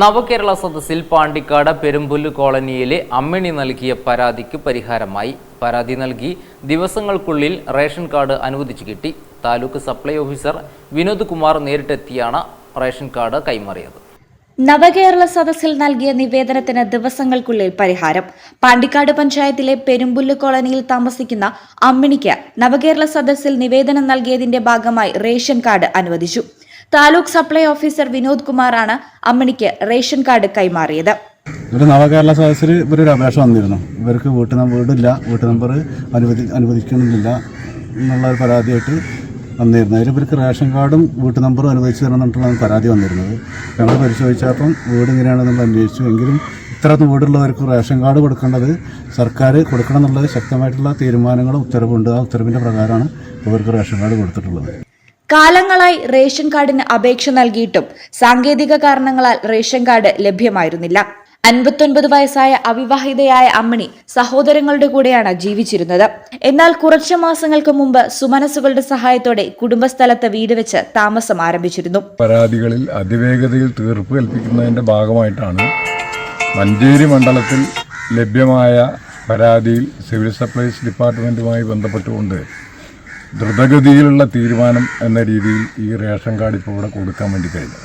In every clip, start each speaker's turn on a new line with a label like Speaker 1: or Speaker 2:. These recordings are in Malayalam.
Speaker 1: നവകേരള സദസ്സിൽ പാണ്ടിക്കാട് പെരുമ്പുല്ല് കോളനിയിലെ അമ്മിണി നൽകിയ പരാതിക്ക് പരിഹാരമായി. പരാതി നൽകി ദിവസങ്ങൾക്കുള്ളിൽ റേഷൻ കാർഡ് അനുവദിച്ചു കിട്ടി. താലൂക്ക് സപ്ലൈ ഓഫീസർ വിനോദ് കുമാർ നേരിട്ടെത്തിയാണ് റേഷൻ കാർഡ് കൈമാറിയത്.
Speaker 2: നവകേരള സദസ്സിൽ നൽകിയ നിവേദനത്തിന് ദിവസങ്ങൾക്കുള്ളിൽ പരിഹാരം. പാണ്ടിക്കാട് പഞ്ചായത്തിലെ പെരുമ്പുല്ല് കോളനിയിൽ താമസിക്കുന്ന അമ്മിണിക്ക് നവകേരള സദസ്സിൽ നിവേദനം നൽകിയതിന്റെ ഭാഗമായി റേഷൻ കാർഡ് അനുവദിച്ചു. താലൂക്ക് സപ്ലൈ ഓഫീസർ വിനോദ് കുമാറാണ് അമ്മിണിക്ക് റേഷൻ കാർഡ് കൈമാറിയത്.
Speaker 3: ഇവർ നവകേരള സദസ്സിൽ ഇവരൊരു അപേക്ഷ വന്നിരുന്നു. ഇവർക്ക് വീട്ടു നമ്പർ വീടില്ല വീട്ടു നമ്പർ അനുവദി അനുവദിക്കുന്നില്ല എന്നുള്ള ഒരു പരാതിയായിട്ട് വന്നിരുന്നു. അതിൽ ഇവർക്ക് റേഷൻ കാർഡും വീട്ടു നമ്പറും അനുവദിച്ചു തരണം എന്നിട്ടുള്ള പരാതി വന്നിരുന്നത്. ഞങ്ങൾ പരിശോധിച്ചപ്പം വീട് ഇങ്ങനെയാണെന്ന് നമ്മൾ അന്വേഷിച്ചു. എങ്കിലും ഇത്ര വീടുള്ളവർക്ക് റേഷൻ കാർഡ് കൊടുക്കേണ്ടത് സർക്കാർ കൊടുക്കണം എന്നുള്ളത് ശക്തമായിട്ടുള്ള തീരുമാനങ്ങളും ഉത്തരവുണ്ട്. ആ ഉത്തരവിന്റെ പ്രകാരമാണ് ഇവർക്ക് റേഷൻ കാർഡ് കൊടുത്തിട്ടുള്ളത്.
Speaker 2: കാലങ്ങളായി റേഷൻ കാർഡിന് അപേക്ഷ നൽകിയിട്ടും സാങ്കേതിക കാരണങ്ങളാൽ റേഷൻ കാർഡ് ലഭ്യമായിരുന്നില്ല. അൻപത്തൊൻപത് വയസ്സായ അവിവാഹിതയായ അമ്മണി സഹോദരങ്ങളുടെ കൂടെയാണ് ജീവിച്ചിരുന്നത്. എന്നാൽ കുറച്ചു മാസങ്ങൾക്ക് മുമ്പ് സുമനസുകളുടെ സഹായത്തോടെ കുടുംബസ്ഥലത്ത് വീട് വെച്ച് താമസം ആരംഭിച്ചിരുന്നു.
Speaker 4: പരാതികളിൽ അതിവേഗതയിൽ തീർപ്പ് കൽപ്പിക്കുന്നതിന്റെ ഭാഗമായിട്ടാണ് മഞ്ചേരി മണ്ഡലത്തിൽ ലഭ്യമായ പരാതിയിൽ സിവിൽ സപ്ലൈസ് ഡിപ്പാർട്ട്മെന്റുമായി ബന്ധപ്പെട്ടുകൊണ്ട് ദ്രുതഗതിയിലുള്ള തീരുമാനം എന്ന രീതിയിൽ ഈ റേഷൻ കാർഡ് ഇപ്പോൾ ഇവിടെ കൊടുക്കാൻ വേണ്ടി കഴിഞ്ഞു.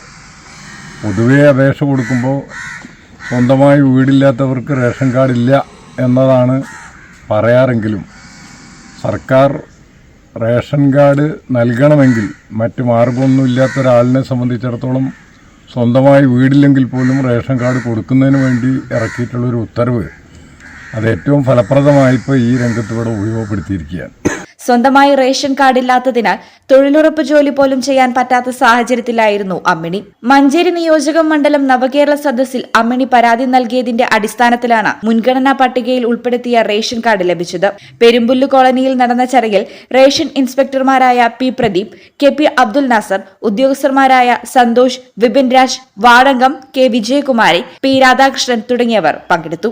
Speaker 4: പൊതുവേ അപേക്ഷ കൊടുക്കുമ്പോൾ സ്വന്തമായി വീടില്ലാത്തവർക്ക് റേഷൻ കാർഡ് ഇല്ല എന്നതാണ് പറയാറെങ്കിലും സർക്കാർ റേഷൻ കാർഡ് നൽകണമെങ്കിൽ മറ്റു മാർഗമൊന്നും ഇല്ലാത്ത ഒരാളിനെ സംബന്ധിച്ചിടത്തോളം സ്വന്തമായി വീടില്ലെങ്കിൽ പോലും റേഷൻ കാർഡ് കൊടുക്കുന്നതിന് വേണ്ടി ഇറക്കിയിട്ടുള്ളൊരു ഉത്തരവ് അത് ഏറ്റവും ഫലപ്രദമായി ഇപ്പോൾ ഈ രംഗത്ത് ഇവിടെ ഉപയോഗപ്പെടുത്തിയിരിക്കുകയാണ്.
Speaker 2: സ്വന്തമായി റേഷൻ കാർഡ് ഇല്ലാത്തതിനാൽ തൊഴിലുറപ്പ് ജോലി പോലും ചെയ്യാൻ പറ്റാത്ത സാഹചര്യത്തിലായിരുന്നു അമ്മിണി. മഞ്ചേരി നിയോജക മണ്ഡലം നവകേരള സദസ്സിൽ അമ്മിണി പരാതി നൽകിയതിന്റെ അടിസ്ഥാനത്തിലാണ് മുൻഗണനാ പട്ടികയിൽ ഉൾപ്പെടുത്തിയ റേഷൻ കാർഡ് ലഭിച്ചത്. പെരുമ്പുല്ല് കോളനിയിൽ നടന്ന ചടങ്ങിൽ ration ഇൻസ്പെക്ടർമാരായ P Pradeep K P Abdul Nasser ഉദ്യോഗസ്ഥന്മാരായ Santhosh Vipin Raj വാടങ്കം K Vijayakumari P Radhakrishnan തുടങ്ങിയവർ പങ്കെടുത്തു.